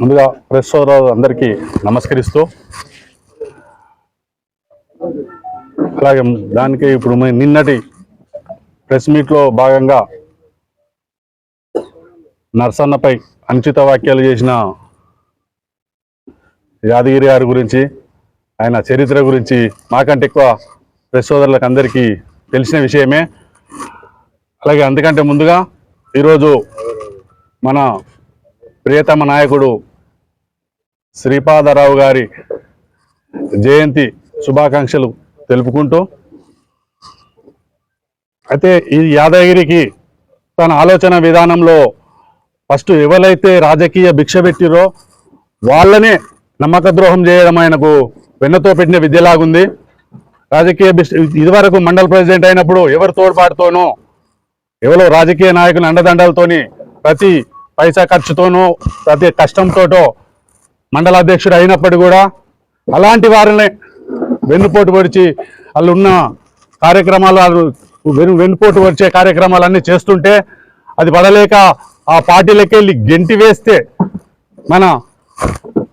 ముందుగా ప్రెస్ అందరికీ నమస్కరిస్తూ అలాగే దానికి ఇప్పుడు నిన్నటి ప్రెస్ మీట్లో భాగంగా నర్సన్నపై అనుచిత వ్యాఖ్యలు చేసిన యాదగిరి గారి గురించి ఆయన చరిత్ర గురించి మాకంటే ఎక్కువ ప్రెస్ సోదరులకు అందరికీ తెలిసిన విషయమే. అలాగే అందుకంటే ముందుగా ఈరోజు మన ప్రియతమ నాయకుడు శ్రీపాదరావు గారి జయంతి శుభాకాంక్షలు తెలుపుకుంటూ అయితే ఈ యాదగిరికి తన ఆలోచన విధానంలో ఫస్ట్ ఎవరైతే రాజకీయ భిక్ష పెట్టిరో వాళ్ళనే నమ్మక ద్రోహం చేయడం ఆయనకు వెన్నతో పెట్టిన విద్యలాగుంది. రాజకీయ ఇదివరకు మండల ప్రెసిడెంట్ అయినప్పుడు ఎవరు తోడ్పాటుతోనో ఎవరో రాజకీయ నాయకుల అండదండలతోని ప్రతి పైసా ఖర్చుతోనో ప్రతి కష్టంతోటో మండల అధ్యక్షుడు అయినప్పటికీ కూడా అలాంటి వారినే వెన్నుపోటు పొడిచి వాళ్ళు ఉన్న కార్యక్రమాలు వాళ్ళు వెను వెన్నుపోటు వచ్చే కార్యక్రమాలన్నీ చేస్తుంటే అది పడలేక ఆ పార్టీలకి వెళ్ళి గెంటి వేస్తే మన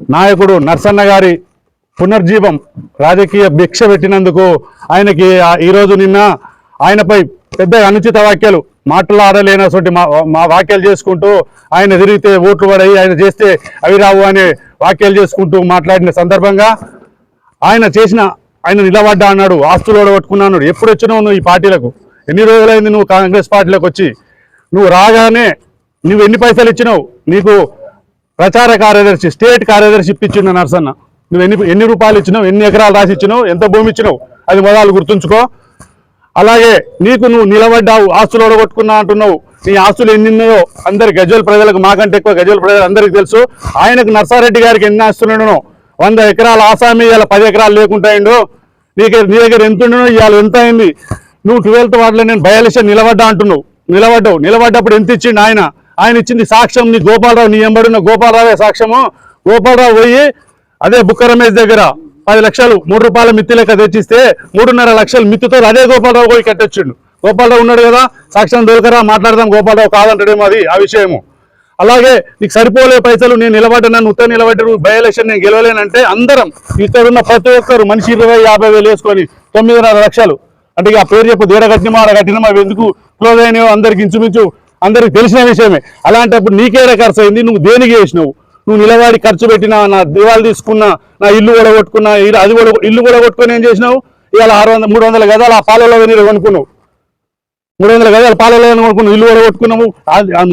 నాయకుడు నర్సన్న గారి పునర్జీవం రాజకీయ భిక్ష పెట్టినందుకు ఆయనకి ఈరోజు నిన్న ఆయనపై పెద్ద అనుచిత వ్యాఖ్యలు మాట్లాడలేనటువంటి మా మా వ్యాఖ్యలు చేసుకుంటూ ఆయన తిరిగితే ఓట్లు పడాయి ఆయన చేస్తే అవి రావు అనే వ్యాఖ్యలు చేసుకుంటూ మాట్లాడిన సందర్భంగా ఆయన చేసిన ఆయన నిలబడ్డా అన్నాడు ఆస్తులు ఓడగొట్టుకున్నా ఎప్పుడు వచ్చినావు నువ్వు ఈ పార్టీలకు? ఎన్ని రోజులైంది నువ్వు కాంగ్రెస్ పార్టీలకు వచ్చి? నువ్వు రాగానే నువ్వు ఎన్ని పైసలు ఇచ్చినావు? నీకు ప్రచార కార్యదర్శి స్టేట్ కార్యదర్శి ఇప్పించిన నర్సన్న. నువ్వు ఎన్ని ఎన్ని రూపాయలు ఇచ్చినావు? ఎన్ని ఎకరాలు రాసి ఇచ్చినావు? ఎంత భూమి ఇచ్చినావు? అది మొదలు గుర్తుంచుకో. అలాగే నీకు నువ్వు నిలబడ్డావు ఆస్తులు ఓడగొట్టుకున్నా అంటున్నావు. నీ ఆస్తులు ఎన్ని ఉన్నాయో అందరి గజ్వల్ ప్రజలకు మాకంటే ఎక్కువ గజ్వల్ ప్రజలు అందరికీ తెలుసు. ఆయనకు నర్సారెడ్డి గారికి ఎన్ని ఆస్తులు ఉండనో వంద ఎకరాల ఆసామి ఇవాళ పది ఎకరాలు లేకుంటాయిండు నీకు నీ దగ్గర ఎంత ఉండను ఇవాళ ఎంత అయింది? నువ్వు ట్వెల్త్ వార్డులో నేను బయలుషన్ నిలబడ్డా అంటున్నావు. నిలబడ్డావు. నిలబడ్డప్పుడు ఎంత ఇచ్చిండు ఆయన? ఆయన ఇచ్చింది సాక్ష్యం నీ గోపాలరావు నీ ఎంబడిన గోపాలరావే సాక్ష్యము. గోపాలరావు పోయి అదే బుక్క రమేష్ దగ్గర పది లక్షలు మూడు రూపాయల మిత్తి లెక్క తెచ్చిస్తే మూడున్నర లక్షలు మిత్తితో అదే గోపాలరావు పోయి కట్టొచ్చిండు. గోపాలరావు ఉన్నాడు కదా సాక్ష్యం దొరకరా మాట్లాడదాం గోపాలరావు కాదంటాడేమో అది ఆ విషయము. అలాగే నీకు సరిపోలే పైసలు నేను నిలబడ్డా ఉత్తర నిలబడ్డారు బై ఎలక్షన్ నేను గెలవలేనంటే అందరం ఇక్కడున్న ప్రతి ఒక్కరు మనిషి ఇరవై యాభై వేలు వేసుకొని తొమ్మిదిన్నర లక్షలు. అంటే ఇక ఆ పేరు చెప్పు దేడ కట్టినమా ఆడ కట్టినమా ఎందుకు? క్లోజ్ అయినాయో అందరికి ఇంచుమించు అందరికి తెలిసిన విషయమే. అలాంటప్పుడు నీకేరే ఖర్చు అయింది నువ్వు దేనికి చేసినావు? నువ్వు నిలబడి ఖర్చు పెట్టినా నా దివాలు తీసుకున్నా నా ఇల్లు కూడా కొట్టుకున్నా ఇల్లు- అది కూడా ఇల్లు కూడా కొట్టుకొని ఏం చేసినావు? ఇవాళ ఆరు వందల మూడు వందల గదాలు ఆ పాలలో నీరు కొనుక్కున్నావు. మూడు వందల గదాలు పాలలో కొనుక్కున్నావు ఇల్లు కూడా కొట్టుకున్నావు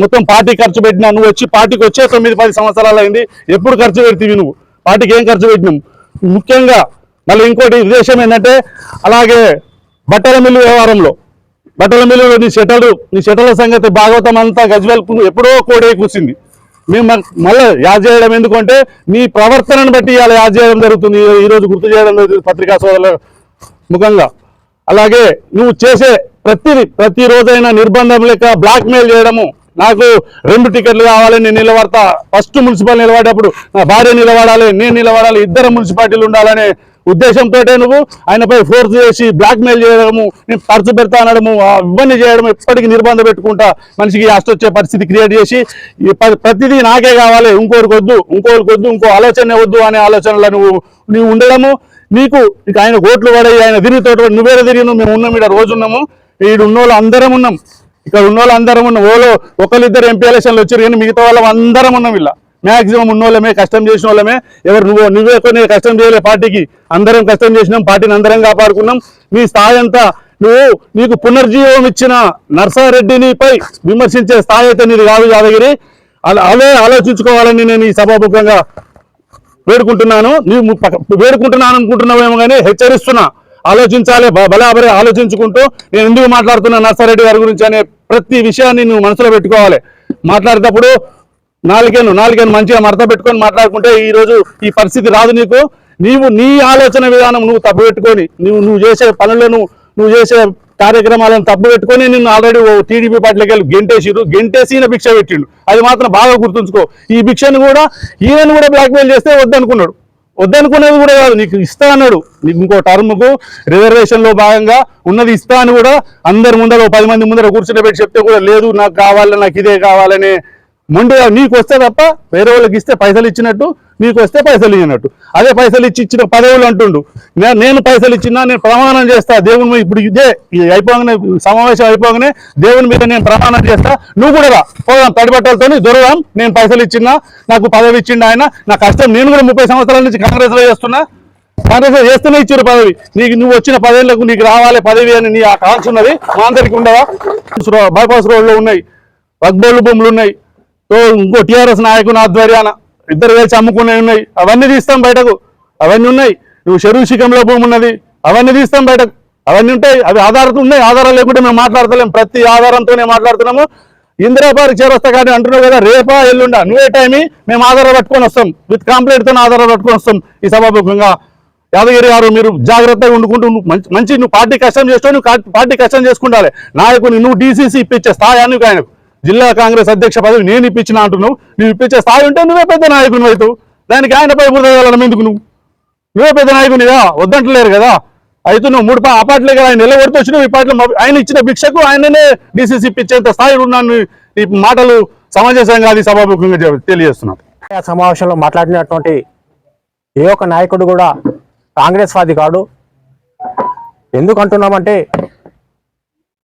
మొత్తం పార్టీ ఖర్చు పెట్టినా నువ్వు వచ్చి పార్టీకి వచ్చే తొమ్మిది పది సంవత్సరాలు అయింది ఎప్పుడు ఖర్చు పెడితివి నువ్వు? పార్టీకి ఏం ఖర్చు పెట్టినావు ముఖ్యంగా మళ్ళీ ఇంకోటి ఉద్దేశం ఏంటంటే అలాగే బట్టల మిల్లు వ్యవహారంలో బట్టల మిల్లు నీ షటలు నీ షటల సంగతి భాగవతం అంతా గజ్వెల్ ఎప్పుడో కోడే కూర్చింది. మేము మళ్ళీ యాద్ చేయడం ఎందుకంటే నీ ప్రవర్తనను బట్టి ఇలా యాద్ చేయడం జరుగుతుంది. ఈరోజు గుర్తు చేయడం జరుగుతుంది పత్రికా సోదరుల ముఖంగా. అలాగే నువ్వు చేసే ప్రతిది ప్రతిరోజైనా నిర్బంధం లెక్క బ్లాక్ మెయిల్ చేయడము నాకు రెండు టికెట్లు కావాలి నేను నిలబడతా. ఫస్ట్ మున్సిపల్ నిలబడేటప్పుడు నా భార్య నిలబడాలి నేను నిలబడాలి ఇద్దరు మున్సిపాలిటీలు ఉండాలనే ఉద్దేశంతో నువ్వు ఆయనపై ఫోర్స్ చేసి బ్లాక్మెయిల్ చేయడము నేను ఖర్చు పెడతా అనడము ఆ ఇబ్బంది చేయడం ఎప్పటికీ నిర్బంధం పెట్టుకుంటా మనిషికి అష్టొచ్చే పరిస్థితి క్రియేట్ చేసి ప్రతిదీ నాకే కావాలి ఇంకోరికి వద్దు ఇంకోరికి వద్దు ఇంకో ఆలోచనే వద్దు అనే ఆలోచనలో నువ్వు నువ్వు ఉండడము. నీకు ఇక ఆయన ఓట్లు పడే ఆయన తిరిగితో నువ్వేరే తిరిగినావు మేము ఉన్నాం ఇక్కడ రోజు ఉన్నాము ఈడు ఉన్నోళ్ళు అందరం ఉన్నాం. ఇక్కడ ఉన్నోళ్ళు అందరం ఉన్నాం. ఓలో ఒకరిద్దరు ఎంపీ ఎలక్షన్లు వచ్చారు కానీ మిగతా వాళ్ళం అందరం ఉన్నాం ఇలా. మాక్సిమం ఉన్నోళ్ళమే కష్టం చేసిన వాళ్ళమే. ఎవరు నువ్వు నువ్వే కొన్ని కష్టం చేయలే పార్టీకి. అందరం కష్టం చేసినాం పార్టీని అందరం కాపాడుకున్నాం. మీ స్థాయి అంతా నువ్వు నీకు పునర్జీవం ఇచ్చిన నర్సారెడ్డినిపై విమర్శించే స్థాయి అయితే నీది కాదు యాదగిరి. అలా ఆలోచించుకోవాలని నేను ఈ సభాముఖంగా వేడుకుంటున్నాను. నీవు వేడుకుంటున్నాను అనుకుంటున్నావేమో కానీ హెచ్చరిస్తున్నా. ఆలోచించాలి బలాబరి ఆలోచించుకుంటూ నేను ఎందుకు మాట్లాడుతున్నా నర్సారెడ్డి గారి గురించి అనే ప్రతి విషయాన్ని నువ్వు మనసులో పెట్టుకోవాలి. మాట్లాడేటప్పుడు నాలుగేను నాలుగేను మంచిగా మడత పెట్టుకొని మాట్లాడుకుంటే ఈ రోజు ఈ పరిస్థితి రాదు నీకు. నీవు నీ ఆలోచన విధానం నువ్వు తప్పు పెట్టుకొని నువ్వు నువ్వు చేసే పనులను నువ్వు చేసే కార్యక్రమాలను తప్పు పెట్టుకొని నిన్ను ఆల్రెడీ ఓ టీడీపీ పార్టీలోకి వెళ్ళి గెంటేసిరు గెంటేసిన భిక్ష పెట్టిండు. అది మాత్రం బాగా గుర్తుంచుకో. ఈ భిక్షను కూడా ఈయనను కూడా బ్లాక్మెయిల్ చేస్తే వద్దనుకున్నాడు. వద్దనుకునేది కూడా కాదు నీకు ఇస్తా అన్నాడు. నీకు ఇంకో టర్మ్కు రిజర్వేషన్లో భాగంగా ఉన్నది ఇస్తా అని కూడా అందరి ముందర ఓ పది మంది ముందర కూర్చుని పెట్టి చెప్తే కూడా లేదు నాకు కావాలి నాకు ఇదే కావాలనే ముందుగా నీకు వస్తే తప్ప వేరే వాళ్ళకి ఇస్తే పైసలు ఇచ్చినట్టు నీకు వస్తే పైసలు ఇచ్చినట్టు అదే పైసలు ఇచ్చి ఇచ్చిన పదవులు అంటుండు. నేను పైసలు ఇచ్చినా నేను ప్రమాణం చేస్తా దేవుని మీద ఇప్పుడు ఇదే అయిపోగానే సమావేశం అయిపోగానే దేవుని మీద నేను ప్రమాణం చేస్తా. నువ్వు కూడా రా పోదాం తడిబట్టలతో దొరదాం నేను పైసలు ఇచ్చినా నాకు పదవి ఇచ్చిండు ఆయన నా కష్టం నేను కూడా ముప్పై సంవత్సరాల నుంచి కాంగ్రెస్లో చేస్తున్నా. కాంగ్రెస్లో చేస్తూనే ఇచ్చారు పదవి. నీకు నువ్వు వచ్చిన పదేళ్ళకు నీకు రావాలి పదవి అని నీ ఆ కాంక్ష ఉన్నది మా అందరికి ఉండవా బైపాస్ రోడ్లో ఉన్నాయి వగ్బోళ్ళు భూములు ఉన్నాయి ఇంకో టిఆర్ఎస్ నాయకుని ఆధ్వర్యాన ఇద్దరు కలిసి అమ్ముకునే ఉన్నాయి. అవన్నీ తీస్తాం బయటకు. అవన్నీ ఉన్నాయి. నువ్వు చెరువు శిఖంలో భూమి ఉన్నది అవన్నీ తీస్తాం బయటకు. అవన్నీ ఉంటాయి. అవి ఆధారాలు ఉన్నాయి. ఆధారాలు లేకుంటే మేము మాట్లాడతలేం. ప్రతి ఆధారంతోనే మాట్లాడుతున్నాము. ఇందిరాబారి చేరొస్తా కానీ అంటున్నావు కదా రేపా ఎల్లుండా. నువ్వే టైమి మేము ఆధారం పట్టుకొని వస్తాం. విత్ కంప్లైంట్తో ఆధారం పట్టుకొని వస్తాం ఈ సభాముఖంగా. యాదగిరి గారు మీరు జాగ్రత్తగా ఉండుకుంటూ నువ్వు మంచి మంచి నువ్వు పార్టీ కష్టం చేస్తావు నువ్వు పార్టీ కష్టం చేసుకుంటాలి నాయకుని నువ్వు డీసీసీ ఇప్పించే స్థాయి అని ఆయనకు. జిల్లా కాంగ్రెస్ అధ్యక్ష పదవి నేను ఇప్పించిన అంటున్నావు. నువ్వు ఇప్పించే స్థాయి ఉంటే నువ్వే పెద్ద నాయకుని అవుతావు దానికి ఆయనపై బురదగలం ఎందుకు నువ్వు? నువ్వే పెద్ద నాయకునిగా వద్దంటలేరు కదా? అయితే నువ్వు మూడు పా- ఆ పార్టీలే కదా ఆయన నిలబడితే వచ్చినావు. ఈ పార్టీలో ఆయన ఇచ్చిన భిక్షకు ఆయననే డీసీసీ ఇప్పించేంత స్థాయి ఉన్నాను ఈ మాటలు సమంజసంగా అది సభాముఖంగా తెలియజేస్తున్నాను ఆ సమావేశంలో మాట్లాడినటువంటి ఏ ఒక్క నాయకుడు కూడా కాంగ్రెస్ వాది కాడు. ఎందుకు అంటున్నామంటే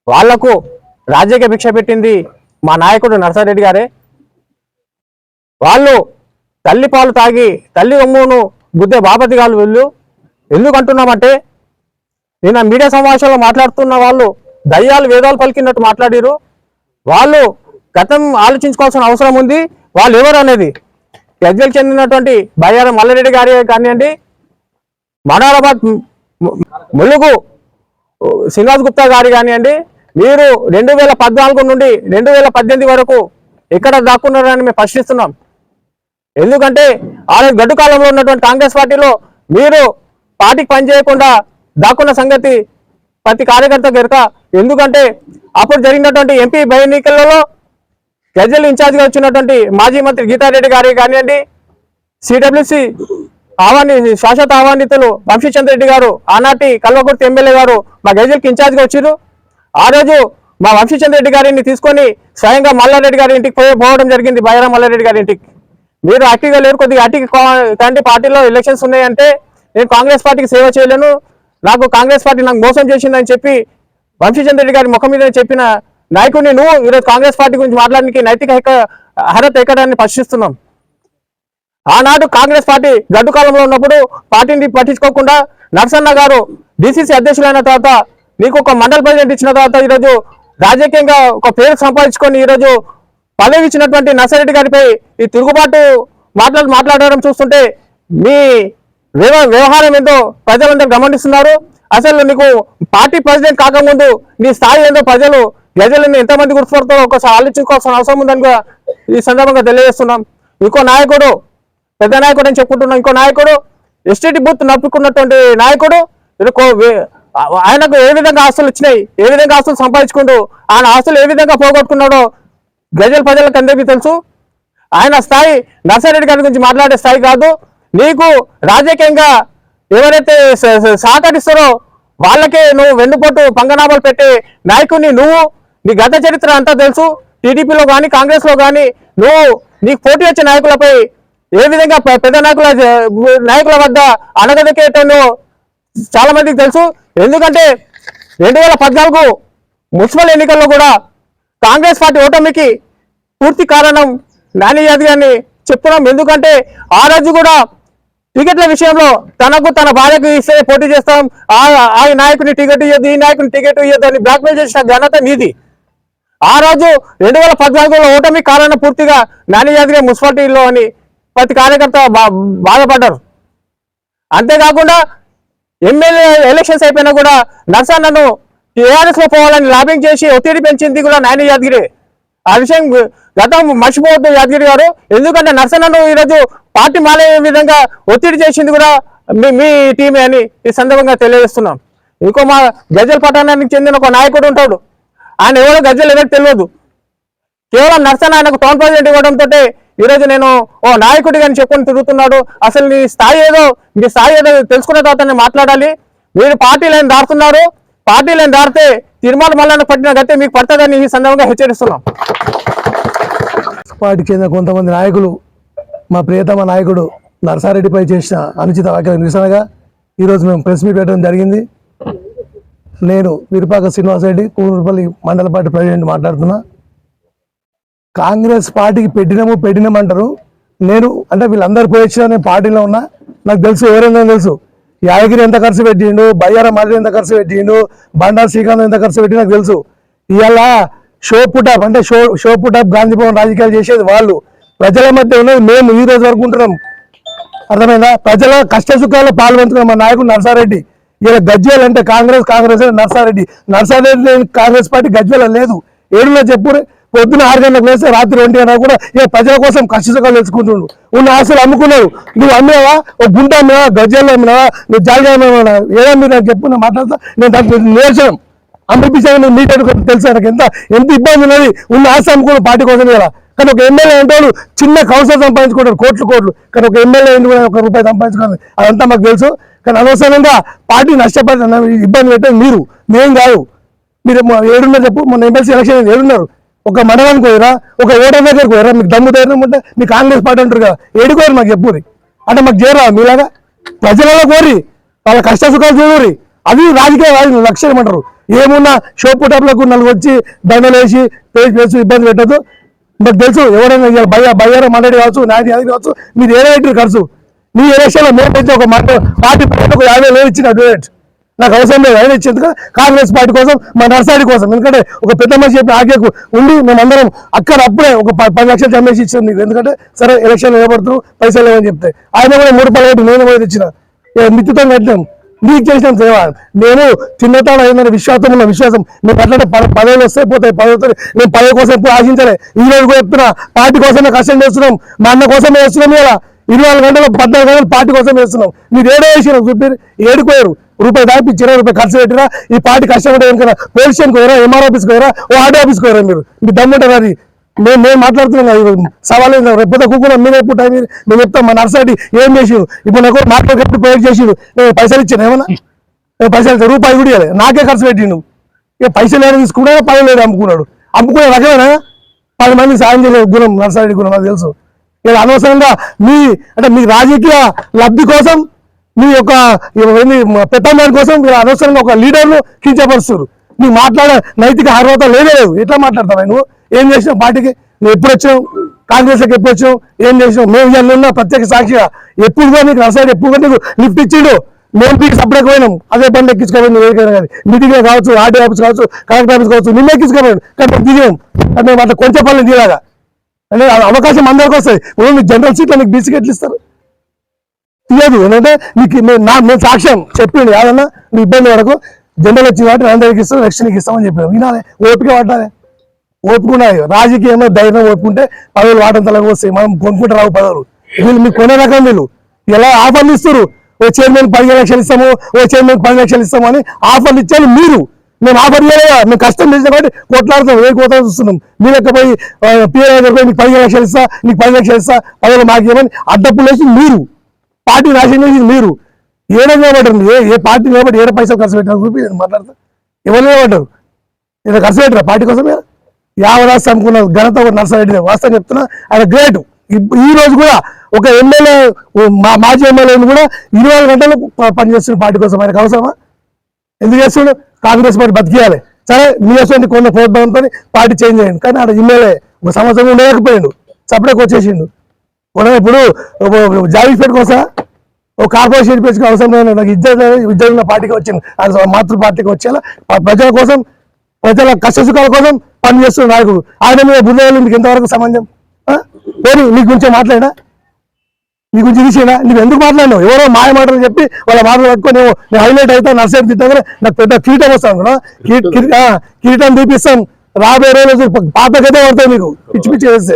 వాళ్ళకు రాజకీయ భిక్ష పెట్టింది మా నాయకుడు నర్సారెడ్డి గారే వాళ్ళు తల్లి పాలు తాగి తల్లి ఒమ్మును గుద్దే బాపతి గారు వెళ్ళు. ఎందుకు అంటున్నామంటే నిన్న మీడియా సమావేశంలో మాట్లాడుతున్న వాళ్ళు దయ్యాలు వేదాలు పలికినట్టు మాట్లాడిరు. వాళ్ళు గతం ఆలోచించుకోవాల్సిన అవసరం ఉంది. వాళ్ళు ఎవరు అనేది? గజ్జలకు చెందినటువంటి బయ్యారం మల్లారెడ్డి గారి కానివ్వండి మనారాబాద్ ము- ములుగు శ్రీనివాస్ గుప్తా గారి కానివ్వండి మీరు రెండు వేల పద్నాలుగు నుండి రెండు వేల పద్దెనిమిది వరకు ఎక్కడ దాక్కున్నారని మేము ప్రశ్నిస్తున్నాం. ఎందుకంటే ఆ గడ్డు కాలంలో ఉన్నటువంటి కాంగ్రెస్ పార్టీలో మీరు పార్టీకి పనిచేయకుండా దాక్కున్న సంగతి ప్రతి కార్యకర్త గెరక ఎందుకంటే అప్పుడు జరిగినటువంటి ఎంపీ బై ఎన్నికలలో గజల్ ఇన్ఛార్జ్గా వచ్చినటువంటి మాజీ మంత్రి గీతారెడ్డి గారి కానివ్వండి సిడబ్ల్యూసి ఆహ్వాని శాశ్వత ఆహ్వానితులు వంశీచంద్ర రెడ్డి గారు ఆనాటి కల్వకుర్తి ఎమ్మెల్యే గారు మా గజల్కి ఇన్ఛార్జ్గా వచ్చారు ఆ రోజు మా వంశీచంద్ర రెడ్డి గారిని తీసుకొని స్వయంగా మల్లారెడ్డి గారి ఇంటికి పోయి పోవడం జరిగింది బైరా మల్లారెడ్డి గారి ఇంటికి. మీరు యాక్టివ్గా లేరు కొద్దిగా యాక్టివ్ కంటే పార్టీలో ఎలక్షన్స్ ఉన్నాయంటే నేను కాంగ్రెస్ పార్టీకి సేవ చేయలేను. నాకు కాంగ్రెస్ పార్టీ నాకు మోసం చేసిందని చెప్పి వంశీచంద్ర రెడ్డి గారి ముఖం మీద చెప్పిన నాయకుడిని నువ్వు ఈరోజు కాంగ్రెస్ పార్టీ గురించి మాట్లాడడానికి నైతిక అర్హత ఎక్కడాన్ని ప్రశ్నిస్తున్నాం ఆనాడు కాంగ్రెస్ పార్టీ గడ్డు కాలంలో ఉన్నప్పుడు పార్టీని పట్టించుకోకుండా నరసన్న గారు డిసిసి అధ్యక్షులైన తర్వాత నీకు ఒక మండల ప్రెసిడెంట్ ఇచ్చిన తర్వాత ఈరోజు రాజకీయంగా ఒక పేరు సంపాదించుకొని ఈరోజు పదవి ఇచ్చినటువంటి నర్సరెడ్డి గారిపై ఈ తిరుగుబాటు మాట్లాడు మాట్లాడడం చూస్తుంటే మీ వ్యవహారం ఏందో ప్రజలందరూ గమనిస్తున్నారు. అసలు నీకు పార్టీ ప్రెసిడెంట్ కాకముందు నీ స్థాయి ఏందో ప్రజలు ప్రజలను ఎంతమంది గుర్తుపడతారో ఒకసారి ఆలోచించుకోవాల్సిన అవసరం ఉందని కూడా ఈ సందర్భంగా తెలియజేస్తున్నాం. ఇంకో నాయకుడు పెద్ద నాయకుడు అని చెప్పుకుంటున్నాం. ఇంకో నాయకుడు ఎస్టీటీ బూత్ నప్పుకున్నటువంటి నాయకుడు కో- వే- ఆయనకు ఏ విధంగా ఆస్తులు వచ్చినాయి ఏ విధంగా ఆస్తులు సంపాదించుకుంటూ ఆయన ఆస్తులు ఏ విధంగా పోగొట్టుకున్నాడో గజల్ ప్రజలకు అందరికీ తెలుసు. ఆయన స్థాయి నర్సారెడ్డి గారి గురించి మాట్లాడే స్థాయి కాదు. నీకు రాజకీయంగా ఎవరైతే స- సహకరిస్తారో వాళ్ళకే నువ్వు వెన్నుపోటు పంగనామాలు పెట్టే నాయకుడిని నువ్వు. నీ గత చరిత్ర అంతా తెలుసు. టీడీపీలో కానీ కాంగ్రెస్లో కానీ నువ్వు నీకు పోటీ వచ్చే నాయకులపై ఏ విధంగా పెద్ద నాయకుల నాయకుల వద్ద అనగదకేటో చాలా మందికి తెలుసు. ఎందుకంటే రెండు వేల పద్నాలుగు మున్సిపల్ ఎన్నికల్లో కూడా కాంగ్రెస్ పార్టీ ఓటమికి పూర్తి కారణం నాని యాదవ్ అని చెప్తున్నాం. ఎందుకంటే ఆ రోజు కూడా టికెట్ల విషయంలో తనకు తన భార్యకు ఇస్తే పోటీ చేస్తాం. ఆ ఆ నాయకుని టికెట్ ఇవ్వద్దు ఈ నాయకుని టికెట్ ఇవ్వద్దు అని బ్లాక్మెయిల్ చేసిన ఘనత నీది. ఆ రోజు రెండు వేల పద్నాలుగులో ఓటమి కారణం పూర్తిగా నాని యాదగిరి మున్సిపాలిటీలో అని ప్రతి కార్యకర్త బా- బాధపడ్డారు. అంతేకాకుండా ఎమ్మెల్యే ఎలక్షన్స్ అయిపోయినా కూడా నర్సన్నను టీఆర్ఎస్లో పోవాలని లాబింగ్ చేసి ఒత్తిడి పెంచింది కూడా నాని యాదగిరి. ఆ విషయం గతం మర్చిపోవద్దు యాదగిరి గారు. ఎందుకంటే నర్సన్నను ఈరోజు పార్టీ మాలే విధంగా ఒత్తిడి చేసింది కూడా మీ మీ టీమే అని ఈ సందర్భంగా తెలియజేస్తున్నాం. ఇంకో మా గజల్ పట్టణానికి చెందిన ఒక నాయకుడు ఉంటాడు. ఆయన ఎవరో గజల్ ఎవరికి తెలియదు. కేవలం నర్సన్ ఆయనకు టౌన్ ప్రెసిడెంట్ ఇవ్వడంతో ఈరోజు నేను ఓ నాయకుడిగా అని చెప్పుకొని తిరుగుతున్నాడు. అసలు నీ స్థాయి ఏదో మీ స్థాయి ఏదో తెలుసుకున్న తర్వాత నేను మాట్లాడాలి. మీరు పార్టీ లైన్ దాటుతున్నారు. పార్టీ లైన్ దాటితే తిరుమల మల్లన్న పట్టిన గతే మీకు పడుతుందని ఈ సందర్భంగా హెచ్చరిస్తున్నాం. పార్టీ చెందిన కొంతమంది నాయకులు మా ప్రియతమ నాయకుడు నర్సారెడ్డిపై చేసిన అనుచిత వ్యాఖ్యల నిరసనగా ఈరోజు మేము ప్రెస్ మీట్ పెట్టడం జరిగింది. నేను విరుపాక శ్రీనివాసరెడ్డి కూనూరుపల్లి మండల పార్టీ ప్రెసిడెంట్ మాట్లాడుతున్నా. కాంగ్రెస్ పార్టీకి పెట్టినాము పెట్టినామంటారు. నేను అంటే వీళ్ళందరూ పోయొచ్చిన నేను పార్టీలో ఉన్నా. నాకు తెలుసు ఎవరైనా తెలుసు. యాదగిరి ఎంత ఖర్చు పెట్టిండు బయ్యార మల్లి ఎంత ఖర్చు పెట్టిండు బండారు శ్రీకాంత్ ఎంత ఖర్చు పెట్టి నాకు తెలుసు. ఇవాళ షో పుటప్ అంటే show show put up Gandhi Bhavan రాజకీయాలు చేసేది వాళ్ళు. ప్రజల మధ్య ఉన్నది మేము ఈ రోజు వరకు ఉంటున్నాం. అర్థమైందా? ప్రజల కష్ట సుఖాల్లో మా నాయకుడు నర్సారెడ్డి. ఇలా గజ్వేల్ అంటే కాంగ్రెస్ కాంగ్రెస్ నర్సారెడ్డి. నర్సారెడ్డి కాంగ్రెస్ పార్టీ గజ్వేల లేదు. ఏడున్నా చెప్పు పొద్దున ఆరు గంటలకు లేస్తే రాత్రి ఒంటి గంట కూడా ఇక ప్రజల కోసం కష్ట సుఖాలు ఉన్న ఆశలు అమ్ముకున్నావు నువ్వు అమ్మావా? ఒక గుంట అమ్మేవా? గజ్వేల్ అమ్మినావా నువ్వు జాగా అమ్మావా? ఏదో మీరు నాకు చెప్పు నేను మాట్లాడతా. నేను దానికి నేర్చాను అమృపించాను మీటర్ తెలుసు నాకు ఎంత? ఎంత ఇబ్బంది ఉన్నది? ఉన్న ఆశ అమ్ముకున్న పార్టీ కోసం కదా. కానీ ఒక ఎమ్మెల్యే ఉంటాడు చిన్న కౌన్సిల్ సంపాదించుకుంటాడు కోట్లు కోట్లు. కానీ ఒక ఎమ్మెల్యే ఎందుకు ఒక రూపాయి సంపాదించుకోవాలి? అదంతా మాకు తెలుసు. కానీ అనవసరంగా పార్టీ నష్టపడి ఇబ్బంది పెట్టేది మీరు. మేం కాదు. మీరు ఏడున్నారు చెప్పు మొన్న ఎమ్మెల్సీ ఎలక్షన్ ఏడున్నారు. ఒక మండలానికి పోయిరా ఒక ఓటర్ దగ్గరికి పోయిరా మీకు దమ్ము ధైర్యం ఉంటే మీ కాంగ్రెస్ పార్టీ అంటారు కదా ఏడుకోరు మాకు చెప్పురి అంటే మాకు చేరా మీలాగా? ప్రజలలో కోరి వాళ్ళ కష్ట సుఖాలు చూడరి అది రాజకీయ రాజు లక్ష్యం ఏమంటారు? ఏమున్నా షోపు పుటప్లకు నలుగు వచ్చి దండలు వేసి పేసి వేసి ఇబ్బంది పెట్టదు మాకు తెలుసు ఎవరైనా ఇవాళ భయ భయ్యారో మండలి కావచ్చు నాది అది కావచ్చు మీరు ఏదో పెట్టారు ఖర్చు? మీ ఎలక్షన్లో మేము పెట్టి ఒక మాట పార్టీ ఒక యాభై వేలు ఇచ్చిన అడ్వైట్ నాకు అవసరం లేదు ఆయన ఇచ్చేందుకు కాంగ్రెస్ పార్టీ కోసం మా నర్సాడి కోసం. ఎందుకంటే ఒక పెద్ద మనిషి చెప్పిన ఆజ్ఞకు ఉండి మేమందరం అక్కడ అప్పుడే ఒక పది లక్షలు జమేసి ఇచ్చింది నీకు. ఎందుకంటే సరే ఎలక్షన్ నిలబడుతూ పైసలు లేవని చెప్తే. ఆయన కూడా మూడు పనులు నేను కూడా ఇచ్చిన మిత్తితో కట్టినాం. నీకు చేసిన సేవ. మేము చిన్నతనం అయిందనే విశ్వాసం ఉన్న విశ్వాసం. మేము అట్లంటే పద- పదవులు వస్తే పోతాయి. పదవులు నేను పదవి కోసం ఎప్పుడు ఆశించలే. ఈ రోజు కూడా చెప్తున్నా పార్టీ కోసమే కష్టం చేస్తున్నాం. మా అన్న కోసమే చేస్తున్నాం ఇలా ఇరవై నాలుగు గంటలు పద్నాలుగు గంటలు పార్టీ కోసం వేస్తున్నాం. మీరు ఏడో వేసినారు చూపి ఏడుకోయారు. రూపాయి దాపి ఇరవై రూపాయి ఖర్చు పెట్టినా ఈ పార్టీ కష్టపడే కదా పోలీస్ స్టేషన్కి పోయారా ఎంఆర్ ఆఫీస్కి పోయారా ఓ ఆర్డీ ఆఫీస్కి పోయారా మీరు. మీ దమ్ముంటారు అది? మేము మేము మాట్లాడుతున్నాం సవాల్ రేపు కుక్కున్నాం మీరు ఎప్పుడు టైం మేము చెప్తాం మా నర్సరీ ఏం చేసిరు ఇప్పుడు నాకు మార్కెట్ ఎప్పుడు ప్రొవైడ్ చేసిండు? నేను పైసలు ఇచ్చాను ఏమన్నా? నేను పైసలు రూపాయి కూడా నాకే ఖర్చు పెట్టిండు. ఇక పైసలు ఏమైనా తీసుకున్నా పని లేదు అమ్ముకున్నాడు. అమ్ముకునే రకమేనా? పది మంది సాయం చేయలేదు గుణం నర్సరీ గుణం నాకు తెలుసు. ఇక అనవసరంగా మీ అంటే మీ రాజకీయ లబ్ధి కోసం మీ యొక్క పెద్దమ్మాయి కోసం మీరు అనవసరంగా ఒక లీడర్ను కించపరుస్తారు నీ మాట్లాడే నైతిక అర్హత లేదే లేదు. ఎట్లా మాట్లాడతావు నువ్వు? ఏం చేసినావు పార్టీకి? నువ్వు ఎప్పుడు వచ్చావు కాంగ్రెస్కి ఎప్పుడు వచ్చావు ఏం చేసినావు? మేము ఇవాళ ఉన్న ప్రత్యేక సాక్షిగా ఎప్పుడు కూడా నీకు రసాయన ఎప్పుడు కూడా నీకు లిఫ్ట్ ఇచ్చిండు. మేము పీకి సపరేట్ పోయినాం. అదే పని ఎక్కించుకోవాలి నువ్వు ఏదైనా కానీ మీటింగ్లో కావచ్చు ఆర్డీ ఆఫీస్ కావచ్చు కలెక్టర్ ఆఫీస్ కావచ్చు నిన్న ఎక్కించుకోవాలి కానీ మేము దిగాం. కానీ మేము అట్లా కొంచెం పనులు దిగాగా అంటే అవకాశం అందరికి వస్తాయి ఇప్పుడు మీకు జనరల్ సీట్లో నీకు బీసీకి ఎట్లా ఇస్తారు. తీయదు. ఏంటంటే నీకు నా నేను సాక్ష్యం చెప్పిండు కాదన్నా నీ ఇబ్బంది వరకు జనరల్ వచ్చింది కాబట్టి అందరికి దగ్గరికి ఇస్తాం నెక్స్ట్ నీకు ఇస్తామని చెప్పాను వినాలి. ఓపిక పట్టాలి. ఓపుకున్నాయి రాజకీయంలో ధైర్యం ఓపుకుంటే పదవులు వాటంతలకు వస్తాయి. మనం కొనుక్కుంటే రావు పదవులు. వీళ్ళు మీకు కొనే రకం వీళ్ళు. ఎలా ఆఫర్లు ఇస్తారు ఓ చైర్మన్ పదిహేను లక్షలు ఇస్తాము ఓ చైర్మన్ పది లక్షలు ఇస్తాము అని ఆఫర్లు ఇచ్చారు మీరు. మేము ఆఫర్ చేయలేదా మేము కష్టం చేసిన కాబట్టి కొట్లాడుతాం ఏ కోత చూస్తున్నాం? మీ లెక్క పోయి పిఏ దగ్గర నీకు పదిహేను లక్షలు ఇస్తా నీకు పది లక్షలు ఇస్తా పదవులు మాకు ఏమని అడ్డప్పులు వేసి మీరు పార్టీ నాశనం చేసింది మీరు. ఏడ నిలబడ్డారు? ఏ ఏ పార్టీ నిలబడి ఏడ పైసలు ఖర్చు పెట్టారు చూపి నేను మాట్లాడతా. ఎవరు నిలబడ్డారు? ఏదో ఖర్చు పెట్టరా? పార్టీ కోసం మీరు యావరాశి అనుకున్న ఘనత ఒక నర్సారెడ్డి వాస్తవం చెప్తున్నా ఆయన గ్రేట్. ఈ రోజు కూడా ఒక ఎమ్మెల్యే మా మాజీ ఎమ్మెల్యేని కూడా ఇరవై నాలుగు గంటలు పనిచేస్తున్న పార్టీ కోసం ఆయనకు అవసరమా? ఎందుకు చేస్తున్నాడు? కాంగ్రెస్ పార్టీ బతికేయాలి. సరే మీ అటువంటి కొన్ని ప్రోద్బలంతో పార్టీ చేంజ్ అయ్యింది. కానీ ఆడ ఎమ్మెల్యే ఒక సంవత్సరం ఉండలేకపోయాడు. సపరేట్గా వచ్చేసిండు. మనం ఇప్పుడు జావిపేట కోసం ఒక కార్పొరేషన్ పేరుకి అవసరం లేదు. నాకు ఇద్దరు ఇద్దరు ఉన్న పార్టీకి వచ్చింది అది మాతృ పార్టీకి వచ్చేలా ప్రజల కోసం ప్రజల కష్ట సుఖాల కోసం పనిచేస్తున్న నాయకుడు. ఆయన మీద బుద్ధి ఇంతవరకు ఎంతవరకు పోనీ నీ గురించి మాట్లాడా? నీ గురించి తీసేనా నువ్వు ఎందుకు మాట్లాడినావు? ఎవరో మాయ మాటలు చెప్పి వాళ్ళ మాటలు పట్టుకొని నేను హైలైట్ అయితే నర్సరీ తిట్టగానే నాకు పెద్ద కిరీటం వస్తాను కదా. కిరీటం తీపిస్తాం. రాబోయే రోజు పాత గదే పడతాయి నీకు. పిచ్చి పిచ్చి వేస్తే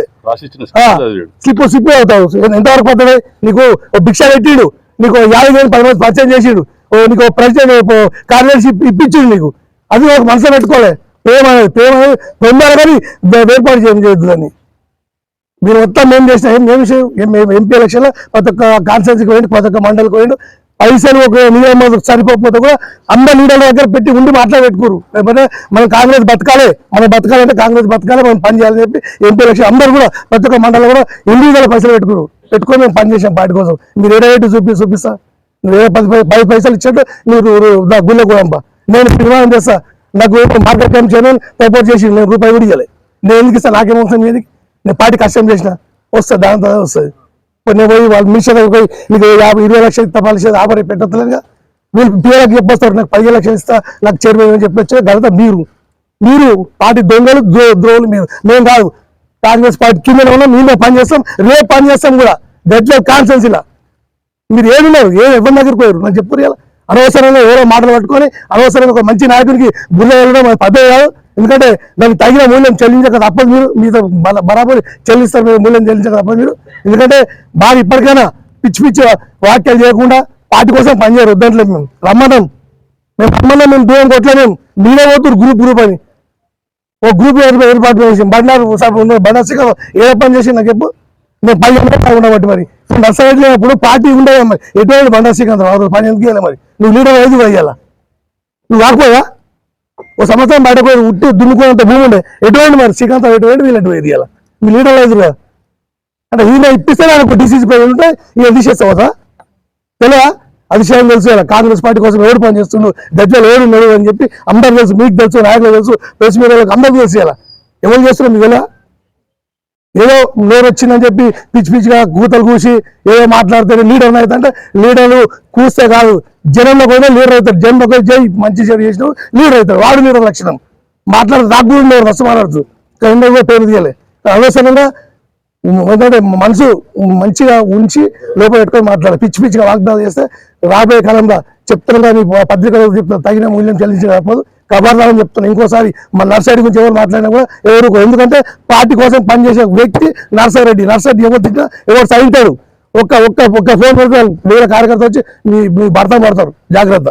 స్లిప్ స్లిప్ అవుతావు. ఎంతవరకు పడుతుంది? నీకు భిక్ష పెట్టిడు. నీకు యాభై వేలు పది మంది పరిచయం చేసిండు. ఓ నీకు ప్రెసిడెంట్ కార్యదర్శి ఇప్పించింది నీకు. అది ఒక మనసులో పెట్టుకోలే. ప్రేమ అనేది ప్రేమ అనేది పొందాలి కానీ దే- వేర్పాటు చేయం చేయొద్దు మీరు మొత్తం మేము చేసినా ఏం ఏం ఏం- మేము ఎంపీ ఎలక్షన్లో ప్రతి ఒక్క కాన్స్టెన్సీకి పోయిండు ప్రతి ఒక్క మండలికి పోయిండు పైసలు ఒక నియమం సరిపోకపోతే కూడా అందరు లీడర్ల దగ్గర పెట్టి ఉండి మాట్లాడబెట్టుకోరు లేకపోతే మనం కాంగ్రెస్ బతకాలి మనం బతకాలంటే కాంగ్రెస్ బతకాలి మనం పని చేయాలని చెప్పి ఎంపీ ఎలక్షన్ అందరు కూడా ప్రతి ఒక్క మండలం కూడా ఇండివిజువల్ పైసలు పెట్టుకోరు పెట్టుకొని మేము పని చేసాం పార్టీ కోసం. మీరు ఏదో ఏంటి చూపి చూపిస్తా? నువ్వు ఏదో పది పై- పది పైసలు ఇచ్చాడు మీరు నా గుళ్ళ కూడా నేను నిర్మాణం చేస్తా నాకు మార్కెట్ టైం చేయాలని ప్రపోజ్ చేసి నేను రూపాయి కూడా ఇవ్వలే నేను ఎందుకు ఇస్తాను నాకేమవుతుంది మీది నేను పార్టీ కష్టం చేసిన వస్తుంది దాని తర్వాత వస్తుంది. ఇప్పుడు నేను పోయి వాళ్ళు మిషన్ దగ్గర పోయి నీకు యాభై ఇరవై లక్షలు ఇస్తా పది లక్షలు ఆఫర్ పెట్టలేదుగా వీళ్ళు పేరుకి చెప్పొస్తారు నాకు పదిహేను లక్షలు ఇస్తా నాకు చైర్మన్ అని చెప్పొచ్చు గత మీరు మీరు పార్టీ దొంగలు ద్రో ద్రోహులు మీరు. మేము కాదు. కాంగ్రెస్ పార్టీ కింద ఉన్నాం మేమే పని చేస్తాం రేపు పని చేస్తాం కూడా. గట్ల కాన్సెన్సీలా మీరు ఏమి లేరు ఏ ఎవరి దగ్గరికి పోయారు? నాకు చెప్పు ఇలా అనవసరంగా ఎవరో మాటలు పట్టుకొని అనవసరంగా ఒక మంచి నాయకుడికి గుళ్ళ వెళ్ళడం పదే కాదు. ఎందుకంటే దానికి తగిన మూల్యం చెల్లించక తప్పదు మీరు. మీతో బల- బరాబరి చెల్లిస్తారు మీరు మూల్యం చెల్లించక తప్పదు మీరు. ఎందుకంటే బాగా ఇప్పటికైనా పిచ్చి పిచ్చి వాక్యాలు చేయకుండా పార్టీ కోసం పనిచేయరు దాంట్లో మేము. రమ్మన్నాం. మేము రమ్మన్నాం మేము దూరం కొట్టలేము మీరే పోతున్నారు గ్రూప్ గ్రూప్ అని. ఓ గ్రూప్ ఏర్పాటు చేసి బండారు సార్ బండారు శిఖర్ ఏ పని చేసి నాకు చెప్పు. నేను పని ఉండబట్టి మరి. నర్సరీ లేనప్పుడు పార్టీ ఉండేది మరి. ఎటువంటి బండారు శ్రీకాంత్ రావు పని ఎందుకు చేయాలి మరి? నువ్వు లీడర్ ఐదు వేయాలా నువ్వు రాకపోయా ఓ సంవత్సరం బయటకు పోయి ఉట్టి దున్నుకున్నంత భూమి ఉండే. ఎటువంటి మరి? శ్రీకాంత్ ఎటువంటి వీళ్ళు ఎటువంటి ఇవ్వాలి మీ లీడర్ కదా అంటే ఈయన ఇప్పిస్తే నాకు డిసీజ్ పై ఉంటే ఈయన తీసేస్తావా సార్ తెలియదా అతిశయం తెలుసు కాంగ్రెస్ పార్టీ కోసం ఎవరు పని చేస్తుండు? దగ్గర ఎవరు ఉన్నారు అని చెప్పి అందరు తెలుసు మీకు తెలుసు నాయకులు తెలుసు ప్రెస్ మీడియాలకు అందరికీ తెలుసు ఇలా ఎవరు చేస్తున్నారు మీకు ఎలా ఏదో నోరు వచ్చిందని చెప్పి పిచ్చి పిచ్చిగా కూతలు కూసి ఏదో మాట్లాడితే లీడర్ అవుతుంటే లీడర్లు కూస్తే కాదు జనంలో పోయినా లీడర్ అవుతాడు. జనంలో పోయి జై మంచి చెడు చేసిన లీడర్ అవుతాడు. వాడు లీడర్ లక్షణం. మాట్లాడితే నాకు కూడా ఉండేవారు రసం మాట్లాడుతూ. కూడా పేరు తీయాలి. అనవసరంగా ఏంటంటే మనసు మంచిగా ఉంచి లోపల పెట్టుకొని మాట్లాడాలి. పిచ్చి పిచ్చిగా వాగ్దానం చేస్తే రాబోయే కాలంలో చెప్తున్నా కానీ పత్రికలు చెప్తాను. తగిన మూల్యం చెల్లించకపోదు. కబర్దారని చెప్తున్నాను ఇంకోసారి మన నర్సరీ గురించి ఎవరు మాట్లాడినా కూడా ఎవరు ఎందుకంటే పార్టీ కోసం పనిచేసే వ్యక్తి నర్సారెడ్డి. నర్సారెడ్డి ఎవరు తిట్టినా ఎవరు సహించాడు ఒక్క ఒక్క ఒక్క ఫోన్ పెడితే వేరే కార్యకర్త వచ్చి మీ భర్త పడతారు జాగ్రత్త.